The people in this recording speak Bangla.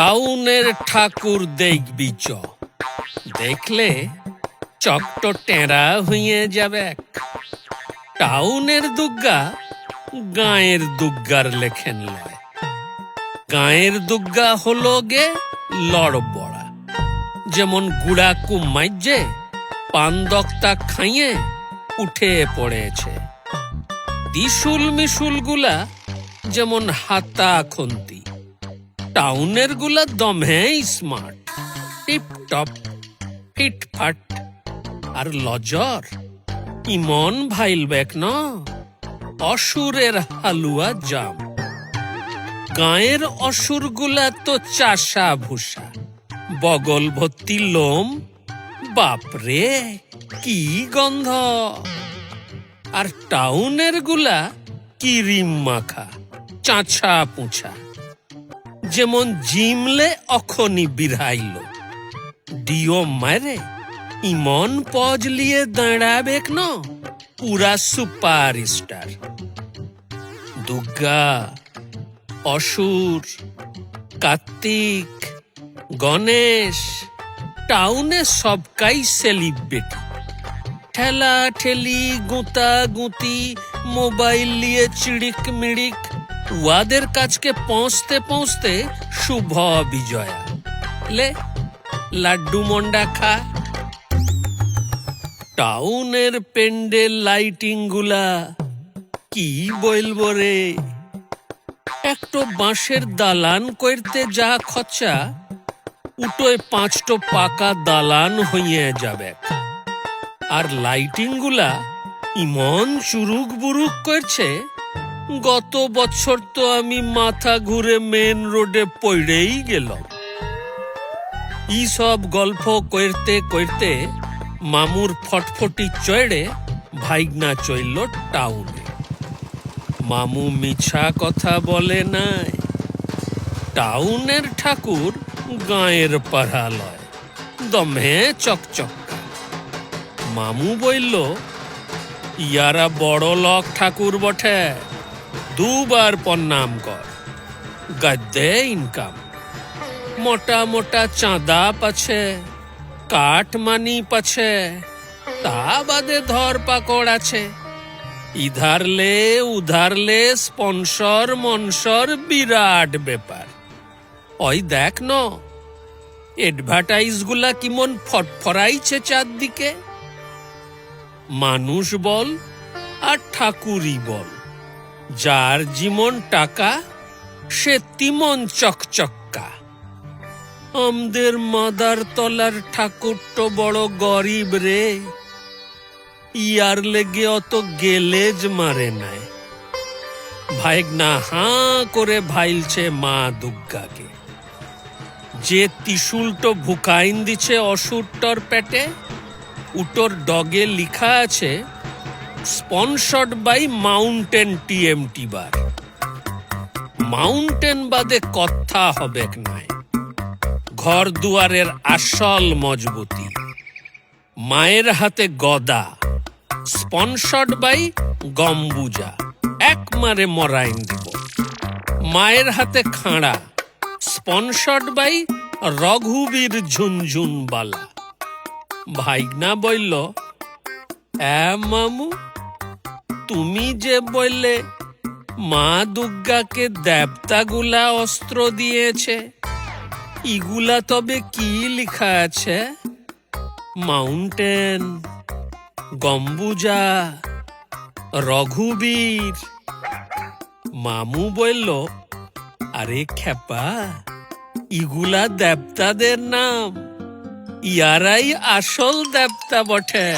টাউনের ঠাকুর দেখবি চ। দেখলে চকট টেরা হইয়ে যাবে। টাউনের দুর্গা গায়ের দুর্গার লেখেন গায়ের দুর্গা হলো গে লড়বড়া। যেমন গুড়া কুমাইজে পান্দকটা খাইয়ে উঠে পড়েছে। দিশুল মিশুলগুলা যেমন হাতা খন্তি টাউনেরগুলা দমে স্মার্ট টিপ টপ ফিটফাট আর লজর ইমন ভাইল বেক ন? অসুরের হালুয়া জাম। গায়ের অসুরগুলা তো চাষা ভূষা। বগল ভর্তি লোম বাপরে কি গন্ধ। আর টাউনেরগুলা কিরিম মাখা চাঁচা পুঁছা যেমন জিমলে অখনি বিড়াইল। ডিও মারে, ইমন পজ লিয়ে দাঁড়াবেক ন, পুরা সুপার স্টার দুর্গা অসুর, কার্তিক, গণেশ, টাউনে সবকাই সেলিব্রিটি। ঠেলা ঠেলি, গুঁতা গুঁতি, মোবাইল নিয়ে চিড়িক মিড়িক উয়াদের কাছকে পৌঁছতে পৌঁছতে শুভ বিজয়া। লে, লাড্ডু মন্ডা খা। টাউনের পেন্ডেল লাইটিংগুলা কি বলব রে? একটো বাঁশের দালান করতে যা খরচা, উটোয় পাঁচটো পাকা দালান হইয়ে যাবে। আর লাইটিংগুলা ইমন চুরুক বুরুক করছে গত বছর তো আমি মাথা ঘুরে মেন রোডে পড়েই গেলাম। ই সব গল্প করতে করতে মামুর ফটফটি চড়ে ভাইগনা চইল টাউনে মামু মিছা কথা বলে নাই। টাউনের ঠাকুর গায়ের পাড়ালয়, দমে চকচক মামু বইল, ইয়ারা বড় লোক ঠাকুর বটে। দুবার প্রণাম কর। গদ্দে ইনকাম। মোটা মোটা চাঁদা পাছে, কাঠ মানি পাছে, তা বাদে ধর পাকড় আছে। ইধার লে উধার লে স্পন্সর মনসর বিরাট ব্যাপার। ওই দেখ ন এডভার্টাইজগুলা কিমন ফটফরাইছে চারদিকে। মানুষ বল আর ঠাকুরই বল। যার যেমন টাকা, সে তিমন চকচক্কা। আমদের মাদার তলার ঠাকুরটো বড় গরিব রে। ইয়ার লেগে অত গেলেজ মারে নাই। ভাইগনা হাঁ করে ভাইলছে মা দুর্গাকে যে ত্রিশুলটো ভুকাইন দিছে অসুরটর পেটে, উটোর ডগে লিখা আছে sponsored by Mountain TMT bar Mountain বাদে কথা হবে নাই। ঘর দুয়ারের আসল মজবুতি। মায়ের হাতে গদা। Sponsored by গম্বুজা। একমারে মরাইন দিব। মায়ের হাতে খাঁড়া। Sponsored by Raghubir Jhunjhunwala. ভাইগনা বলল এ মামু। তুমি যে বললে, মা দুর্গাকে দেবতাগুলা অস্ত্র দিয়েছে ইগুলা তবে কি লেখা আছে? মাউন্টেন, গম্বুজা, রঘুবীর। মামু বলল, আরে খেপা ইগুলা দেবতাদের নাম, ইয়ারাই আসল দেবতা বটে।